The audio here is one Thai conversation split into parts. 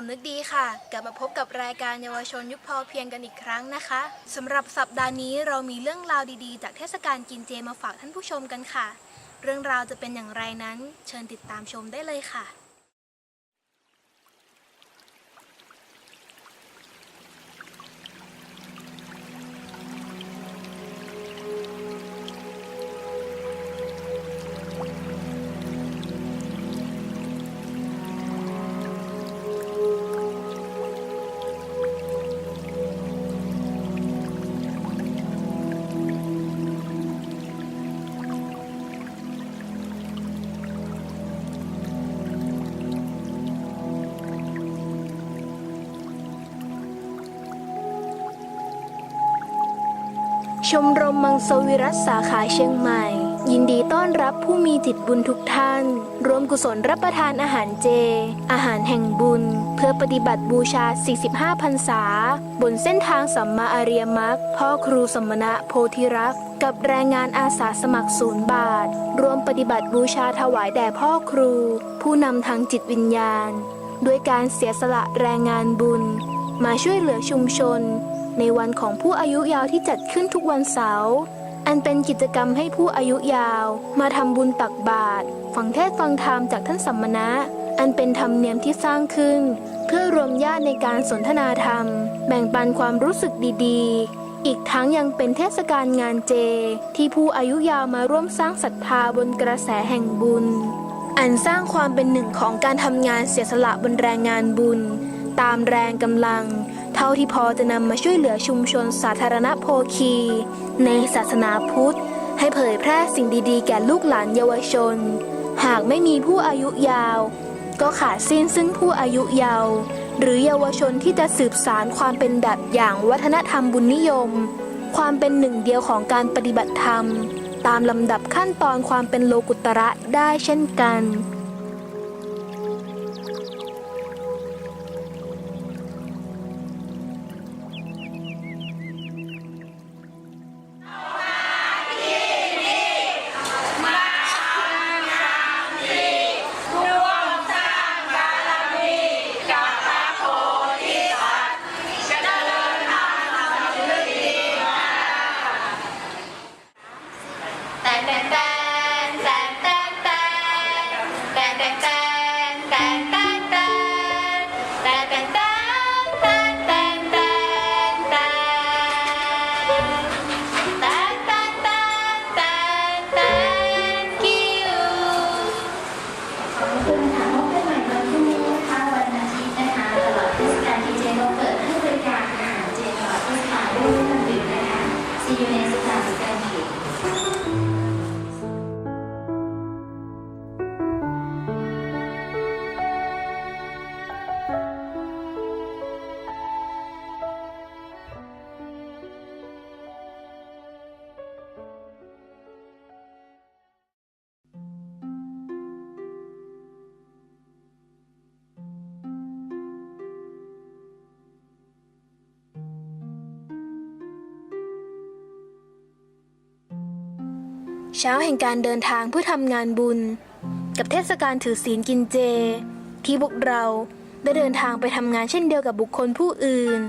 สำนึกดีค่ะ กลับมาพบกับรายการเยาวชนยุคพอเพียงกันอีกครั้งนะคะสำหรับสัปดาห์นี้เรามีเรื่องราวดีๆ จากเทศกาลกินเจมาฝากท่านผู้ชมกันค่ะ เรื่องราวจะเป็นอย่างไรนั้น เชิญติดตามชมได้เลยค่ะ ชมรมมังสวิรัตสาขาเชียงใหม่ ยินดีต้อนรับผู้มีจิตบุญทุกท่าน รวมกุศลรับประทานอาหารเจ อาหารแห่งบุญ เพื่อปฏิบัติบูชา 45 พรรษา บนเส้นทางสัมมาอาริยมรรคพ่อครูสมณะโพธิรักษ์กับแรงงานอาสาสมัครศูนย์บาท รวมปฏิบัติบูชาถวายแด่พ่อครู ผู้นำทางจิตวิญญาณ ด้วยการเสียสละแรงงานบุญ มาช่วยเหลือชุมชน ในวันของผู้อายุยาวที่จัดขึ้นทุกวันเสาร์ อันเป็นกิจกรรมให้ผู้อายุยาว มาทำบุญตักบาตรฟังเทศน์ฟังธรรมจากท่านสัมมณะ อันเป็นธรรมเนียมที่สร้างขึ้น เพื่อรวมญาติในการสนทนาธรรม แบ่งปันความรู้สึกดีๆ อีกทั้งยังเป็นเทศกาลงานเจ ที่ผู้อายุยาวมาร่วมสร้างศรัทธาบนกระแสแห่งบุญ อันสร้างความเป็นหนึ่งของการทำงานเสียสละบนแรงงานบุญ ตามแรงกำลัง เท่าที่พอจะนำมาช่วยเหลือชุมชนสาธารณโภคี ในศาสนาพุทธ ให้เผยแพร่สิ่งดีๆ แก่ลูกหลานเยาวชน หากไม่มีผู้อายุยาว ก็ขาดสิ้นซึ่งผู้อายุเยาว์หรือเยาวชนที่จะสืบสารความเป็นแบบอย่างวัฒนธรรมบุญนิยม ความเป็นหนึ่งเดียวของการปฏิบัติธรรม ตามลำดับขั้นตอนความเป็นโลกุตระได้เช่นกัน ช้าแห่งการเดินทางเพื่อทำงานบุญ กับเทศกาลถือศีลกินเจ ที่พวกเราได้เดินทางไปทำงานเช่นเดียวกับบุคคลผู้อื่น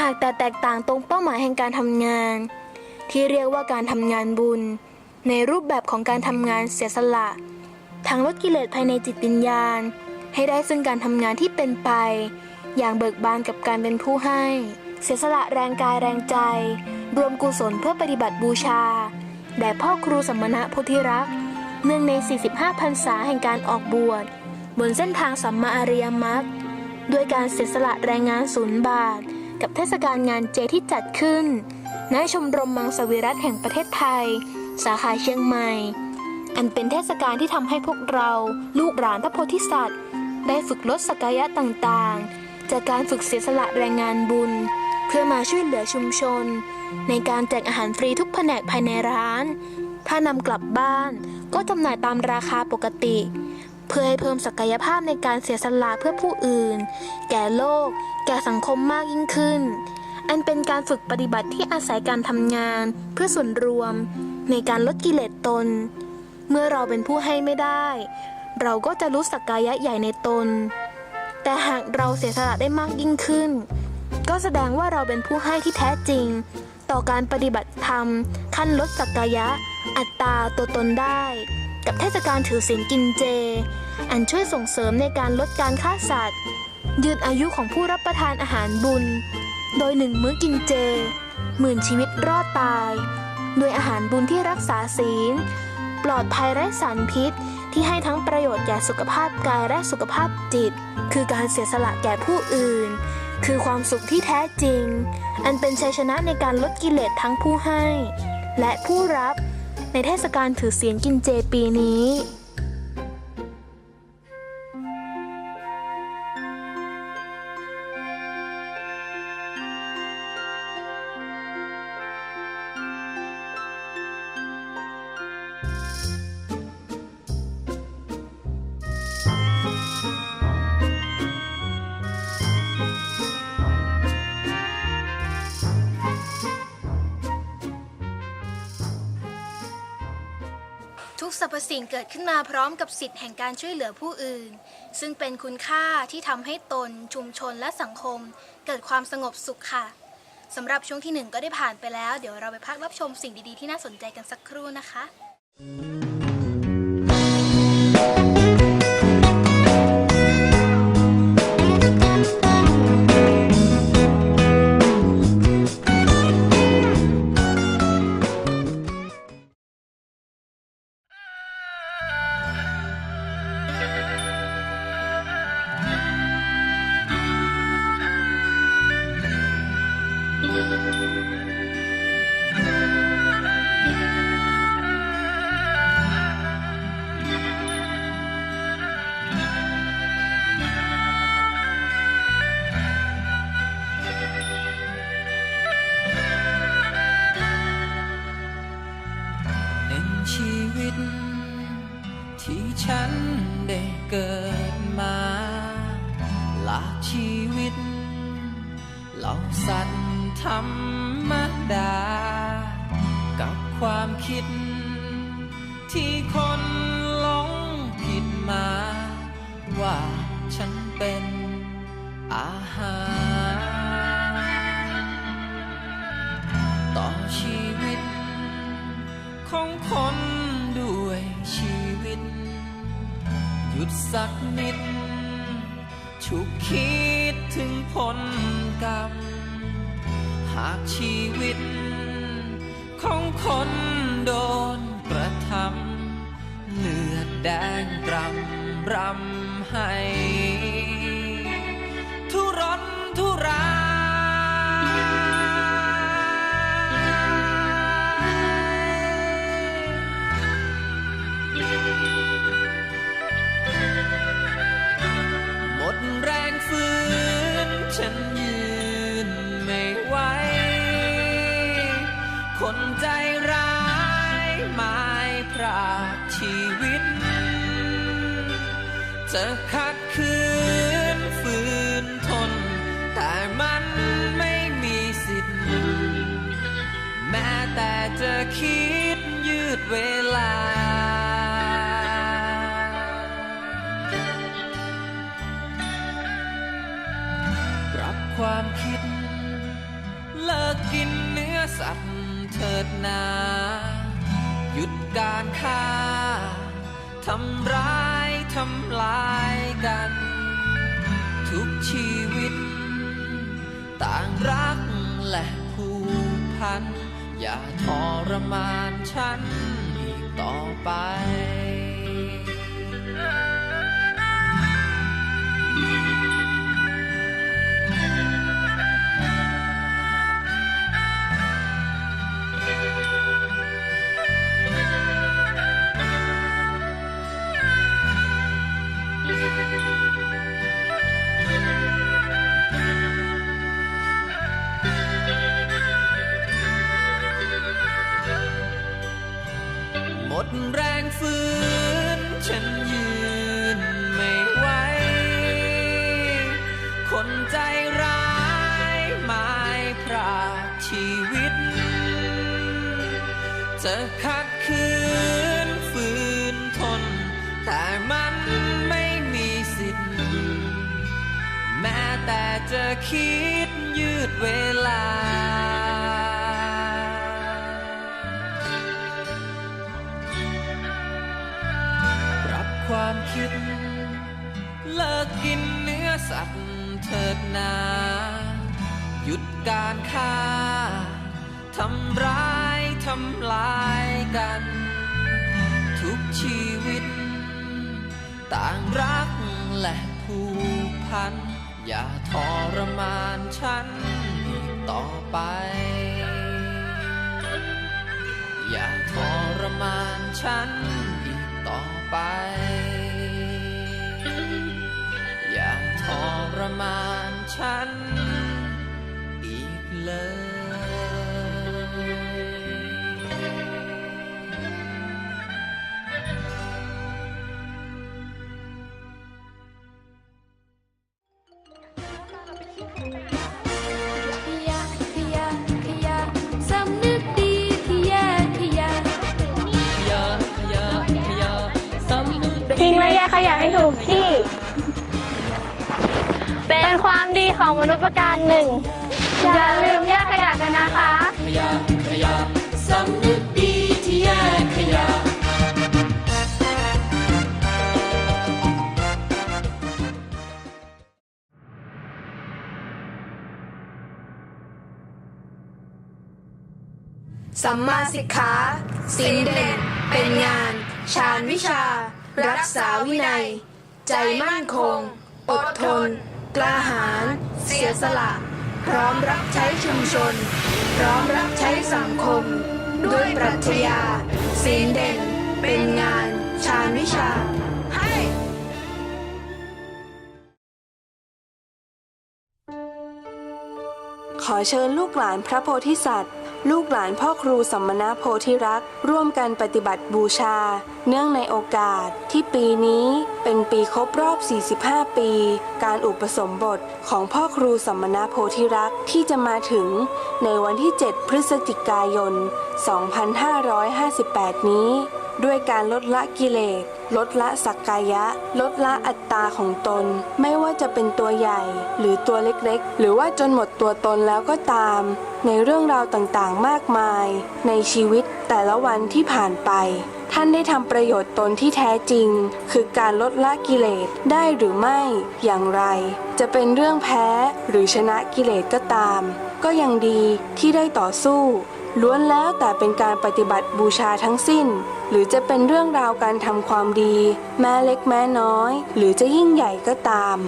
หากแต่แตกต่างตรงเป้าหมายแห่งการทำงาน ที่เรียกว่าการทำงานบุญ ในรูปแบบของการทำงานเสียสละทางลดกิเลสภายในจิตวิญญาณ ให้ได้ซึ่งการทำงานที่เป็นไป อย่างเบิกบานกับการเป็นผู้ให้ เสียสละแรงกายแรงใจ รวมกุศลเพื่อปฏิบัติบูชา แด่พ่อครูสมณะโพธิรักษ์เนื่องใน 45 พรรษาแห่งการออกบวชบนเส้นทางสัมมาอริยมรรคด้วยการเสียสละแรงงานศูนย์บาท กับเทศกาลงานเจที่จัดขึ้น ณ ชมรมมังสวิรัตแห่งประเทศไทย สาขาเชียงใหม่ อันเป็นเทศกาลที่ทำให้พวกเราลูกหลานพระโพธิสัตว์ ได้ฝึกลดสกายะต่างๆ จากการฝึกเสียสละแรงงานบุญ เพื่อมาช่วยเหลือชุมชน ในการแจกอาหารฟรีทุกแผนกภายในร้าน ถ้านำกลับบ้านก็จำหน่ายตามราคาปกติ เพื่อให้เพิ่มศักยภาพในการเสียสละเพื่อผู้อื่น แก่โลก แก่สังคมมากยิ่งขึ้น อันเป็นการฝึกปฏิบัติที่อาศัยการทำงาน เพื่อส่วนรวม ในการลดกิเลสตน เมื่อเราเป็นผู้ให้ไม่ได้ เราก็จะรู้สักกายะใหญ่ในตน แต่หากเราเสียสละได้มากยิ่งขึ้น ก็แสดงว่าเราเป็นผู้ให้ที่แท้จริง ต่อการปฏิบัติธรรม ขั้นลดสักกายะ อัตตาตัวตนได้ กับเทศกาลถือศีลกินเจ อันช่วยส่งเสริมในการลดการฆ่าสัตว์ ยืดอายุของผู้รับประทานอาหารบุญ โดยหนึ่งมื้อกินเจ หมื่นชีวิตรอดตาย โดยอาหารบุญที่รักษาศีล ปลอดภัยไร้สารพิษที่ให้ทั้งประโยชน์แก่สุขภาพกายและสุขภาพจิต คือการเสียสละแก่ผู้อื่น คือความสุขที่แท้จริง อันเป็นชัยชนะในการลดกิเลสทั้งผู้ให้ และผู้รับในเทศกาลถือศีลกินเจปีนี้ รรพสิ่งเกิดขึ้นมาพร้อมกับสิทธิ์แห่งการช่วยเหลือผู้อื่น ซึ่งเป็นคุณค่าที่ทำให้ตน ชุมชนและสังคม เกิดความสงบสุขค่ะสำหรับช่วงที่หนึ่งก็ได้ผ่านไปแล้ว เดี๋ยวเราไปพักรับชมสิ่งดีๆที่น่าสนใจกันสักครู่นะคะ ที่ฉันได้เกิดมาหลากชีวิตเหล่าสัตว์ธรรมดา กับความคิด ที่คนหลงผิดมา ว่าฉันเป็นอาหาร ต่อชีวิตของคน ยุดสักนิด ชุกคิดถึงผลกรรม หากชีวิต ของคนโดนกระทำเลือดแดงรำรำให้ จะ ชีวิต จะขัดขืนฝืนทน แต่มันไม่มีสิทธิ์ แม้แต่จะคิดยืดเวลา ปรับความคิด เลิกกินเนื้อสัตว์เถิดนา การฆ่าทำร้ายทำลายกัน ทุกชีวิต ต่างรักและผูกพัน อย่าทรมานฉันอีกต่อไป อย่าทรมานฉันอีกต่อไป อย่าทรมานฉัน ทิ้งและแยกขยะให้ถูกที่ เป็นความดีของมนุษย์ประการหนึ่ง อย่าลืมแยกขยะกันนะคะสำนึกดีที่แยกขยะ สัมมาสิกขาสินเด่น เป็นงาน ชาญวิชา รักษาวินัย ใจมั่นคง อดทน กล้าหาญเสียสละ พร้อมรับใช้ชุมชน พร้อมรับใช้สังคม ด้วยปรัชญาศีลเด่น เป็นงาน ชาญวิชา ให้ขอเชิญลูกหลานพระโพธิสัตว์ ลูกหลานพ่อครูสัมมนาโพธิรักษ์ร่วมกันปฏิบัติบูชา เนื่องในโอกาสที่ปีนี้เป็นปีครบรอบ 45 ปี การอุปสมบทของพ่อครูสัมมนาโพธิรักษ์ที่จะมาถึงในวันที่ 7 พฤศจิกายน 2558 นี้ ด้วยการลดละกิเลส ลดละสักกายะ ลดละอัตตาของตน ไม่ว่าจะเป็นตัวใหญ่ หรือตัวเล็กๆ หรือว่าจนหมดตัวตนแล้วก็ตาม ในเรื่องราวต่างๆมากมาย ในชีวิตแต่ละวันที่ผ่านไป ท่านได้ทำประโยชน์ตนที่แท้จริง คือการลดละกิเลสได้หรือไม่อย่างไร จะเป็นเรื่องแพ้หรือชนะกิเลสก็ตาม ก็ยังดีที่ได้ต่อสู้ ล้วนแล้วแต่เป็นการปฏิบัติบูชาทั้งสิ้น หรือจะเป็นเรื่องราวการทำความดี แม้เล็กแม้น้อย หรือจะยิ่งใหญ่ก็ตาม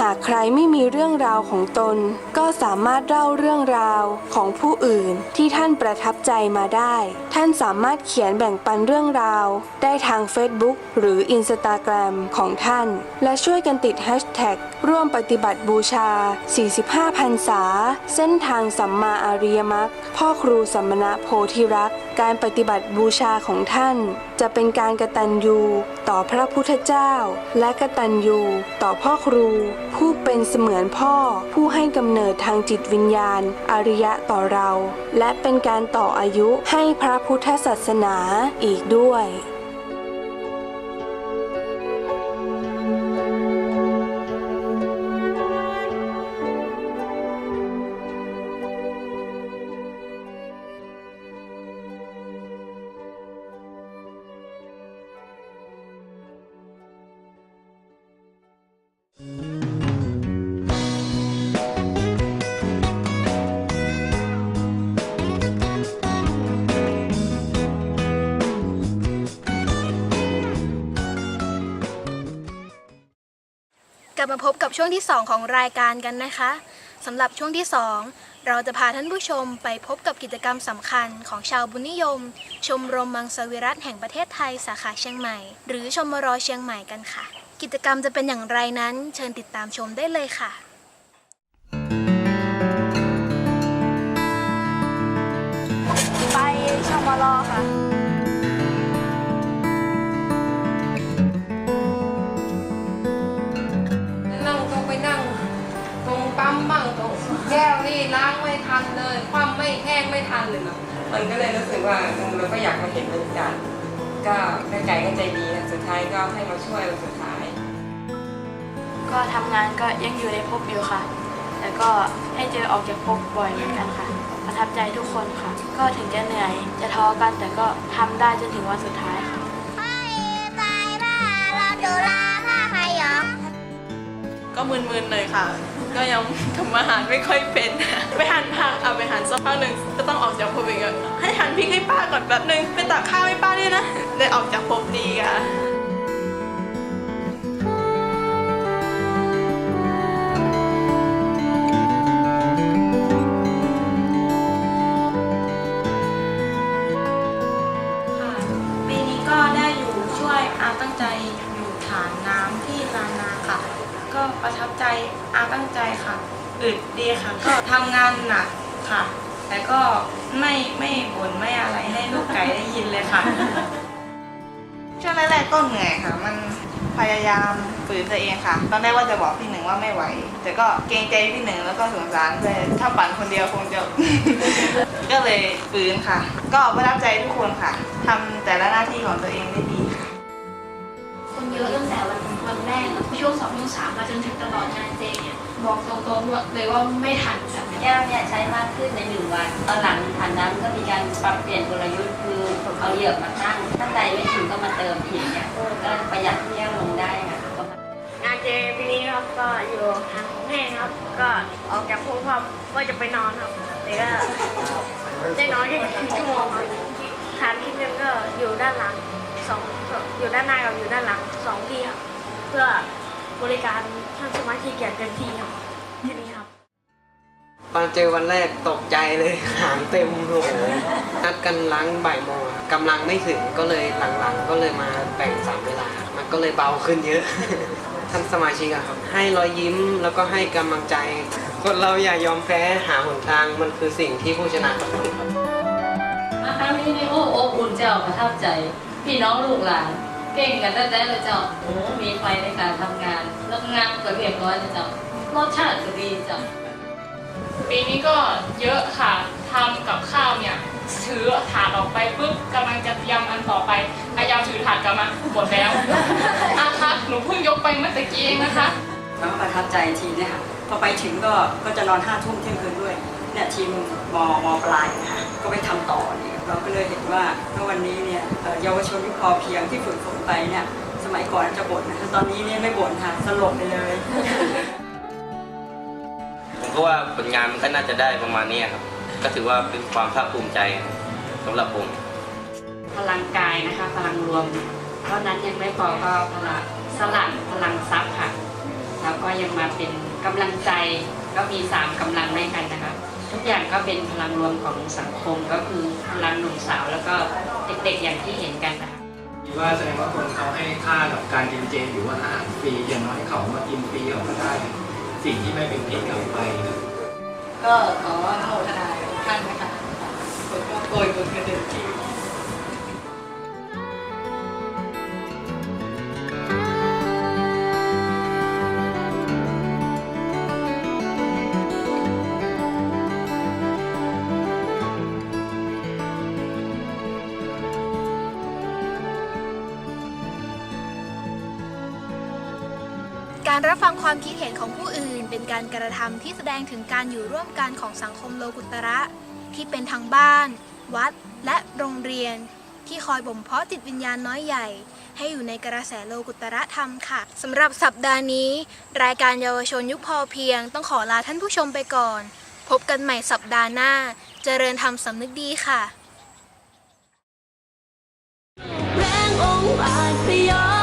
หากใครไม่มีเรื่องราวของตน ก็สามารถเล่าเรื่องราวของผู้อื่นที่ท่านประทับใจมาได้ ท่านสามารถเขียนแบ่งปันเรื่องราว ได้ทาง Facebook หรือ Instagram ของท่าน และช่วยกันติด Hashtag ร่วมปฏิบัติบูชา 45พรรษา เส้นทางสัมมาอาริยมรรคพ่อครูสัมมณะโพธิรักษ์การปฏิบัติบูชาของท่านจะเป็นการกระตันยูต่อพระพุทธเจ้า และกระตันยูต่อพ่อครู ผู้เป็นเสมือนพ่อ ผู้ให้กำเนิดทางจิตวิญญาณ อริยะต่อเรา และเป็นการต่ออายุให้พระพุทธศาสนาอีกด้วย ลับมาพบกับช่วงที่ 2 ของรายการกันนะคะสำหรับช่วงที่ 2 เราจะพาท่านผู้ชมไปพบกับกิจกรรมสำคัญของชาวบุญนิยม ชมรมมังสวิรัตแห่งประเทศไทยสาขาเชียงใหม่ หรือชมรอเชียงใหม่กันค่ะ กิจกรรมจะเป็นอย่างไรนั้นเชิญติดตามชมได้เลยค่ะไปชมรอค่ะ ไม่ทันเลยความไม่แห้งไม่ทันเลยนะมันก็เลยรู้สึกว่าเราก็อยากมาเห็นบรรยากาศก็แม่ไก่ก็ใจดีนะสุดท้ายก็ให้มาช่วยวันสุดท้าย ก็ทำงานก็ยังอยู่ในภพอยู่ค่ะแต่ก็ให้เจอออกจากภพบ่อยเหมือนกันค่ะ ประทับใจทุกคนค่ะ ก็ถึงจะเหนื่อย จะท้อกันแต่ก็ทำได้จนถึงวันสุดท้ายค่ะ ก็มึนๆเลยค่ะ ก็ยังทำอาหารไม่ค่อยเป็น ไปหั่นผักเอาไปหั่นสักพักหนึ่งก็ต้องออกจากภพอีกให้หั่นพริกให้ป้าก่อนแบบหนึงไปตักข้าวให้ป้าด้วยนะได้ออกจากภพดีค่ะ อึดดีค่ะ ก็ทำงานหนักค่ะ แต่ก็ไม่ไม่บ่นไม่อะไรให้ลูกไก่ได้ยินเลยค่ะ ช่วงแรกๆก็เหนื่อยค่ะ มันพยายามฝืนตัวเองค่ะ ตอนแรกว่าจะบอกพี่หนึ่งว่าไม่ไหว แต่ก็เกรงใจพี่หนึ่งแล้วก็สงสารด้วยถ้าปั่นคนเดียวคงจะ ก็เลยฝืนค่ะ ก็ประทับใจทุกคนค่ะทำแต่ละหน้าที่ของตัวเองได้ดีค่ะ คนเยอะตั้งแต่วันวันแรกอะช่วงสองช่วงสามมาจนถึงตลอดงานเจเนี่ย บอกตรงๆว่าเลยว่าไม่ทันค่ะแก้วเนี่ยใช้มากขึ้นในหนึ่งวัน ตอนหลังผ่านน้ำก็มีการปรับเปลี่ยนกลยุทธ์คือเอาเหยือกมาตั้งถ้าใจไม่ถึงก็มาเติมอีกเนี่ยก็ประหยัดแก้วลงได้ค่ะงานเจปีนี้ครับก็อยู่ทางของแห้งครับ ก็ออกจากภพครับว่าจะไปนอนครับแต่ก็ได้นอนแค่ครึ่งชั่วโมงครับฐานที่หนึงก็อยู่ด้านหลังสองอยู่ด้านหน้ากับอยู่ด้านหลังสองที่ครับเพื่อ บริการท่านสมาชิกอย่างเต็มที่ครับแค่นี้ครับ ตอนเจอวันแรกตกใจเลยหางเต็มโอ้โหนัดกันล้างบ่ายโมงอะกำลังไม่ถึงก็เลยหลังๆ ก็เลยมาแบ่งสามเวลา มันก็เลยเบาขึ้นเยอะ ท่านสมาชิกอะครับ ให้รอยยิ้มแล้วก็ให้กำลังใจ คนเราอย่ายอมแพ้หาหนทางมันคือสิ่งที่ผู้ชนะต้องทำครับมาครั้งนี้นี่โอ้อบอุ่นเจ้าประทับใจ พี่น้องลูกหลาน เก่งกันตั้งแต่เลยเจ้าโอ้มีไฟในการทำงานแล้วงานก็เรียบร้อยเลยเจ้ารสชาติก็ดีเจ้าปีนี้ก็เยอะค่ะทำกับข้าวเนี่ยถือถาดออกไปปุ๊บกำลังจะเตรียมอันต่อไปอายาวถือถาดกลับมาหมดแล้วอะคะหนูเพิ่งยกไปเมื่อตะกี้เองนะคะแล้วก็ประทับใจทีมเนี่ยค่ะพอไปถึงก็ก็จะนอนห้าทุ่มเที่ยงคืนด้วยเนี่ยทีมมมปลายนะคะก็ไปทำต่อเนี่ย เราก็เลยเห็นว่าเมื่อวันนี้เนี่ยเอ่อเยาวชนยุคพอเพียงที่ฝึกฝนไปเนี่ยสมัยก่อนจะบ่นนะคะตอนนี้เนี่ยไม่บ่นค่ะสลบไปเลย ผมก็ว่าผลงานมันก็น่าจะได้ประมาณนี้ครับ ก็ถือว่าเป็นความภาคภูมิใจสำหรับผม พลังกายนะคะ พลังรวมเท่านั้นยังไม่พอก็พลังสลัดพลังทรัพย์ค่ะ แล้วก็ยังมาเป็นกำลังใจก็มีสามกำลังด้วยกันนะคะทุก อย่างก็เป็นพลังรวมของสังคมก็คือพลังหนุ่มสาวแล้วก็เด็กๆอย่างที่เห็นกันนะคะว่าแสดงว่าคนเขาให้ค่ากับการกินเจหรือว่าอาหารฟรีอย่างน้อยเขามากินฟรีเขาก็ได้ สิ่งที่ไม่เป็นพิษกลับไปนะก็ขออนุโมทนากับทุกท่านนะคะคนก็โกยคนกระเด็นที่ การรับฟังความคิดเห็นของผู้อื่น เป็นการกระทำที่แสดงถึงการอยู่ร่วมกันของสังคมโลกุตระ ที่เป็นทางบ้าน วัด และโรงเรียน ที่คอยบ่มเพาะจิตวิญญาณน้อยใหญ่ ให้อยู่ในกระแสโลกุตระธรรมค่ะสำหรับสัปดาห์นี้ รายการเยาวชนยุคพอเพียง ต้องขอลาท่านผู้ชมไปก่อน พบกันใหม่สัปดาห์หน้า เจริญธรรมสำนึกดีค่ะแรงองอาจสยา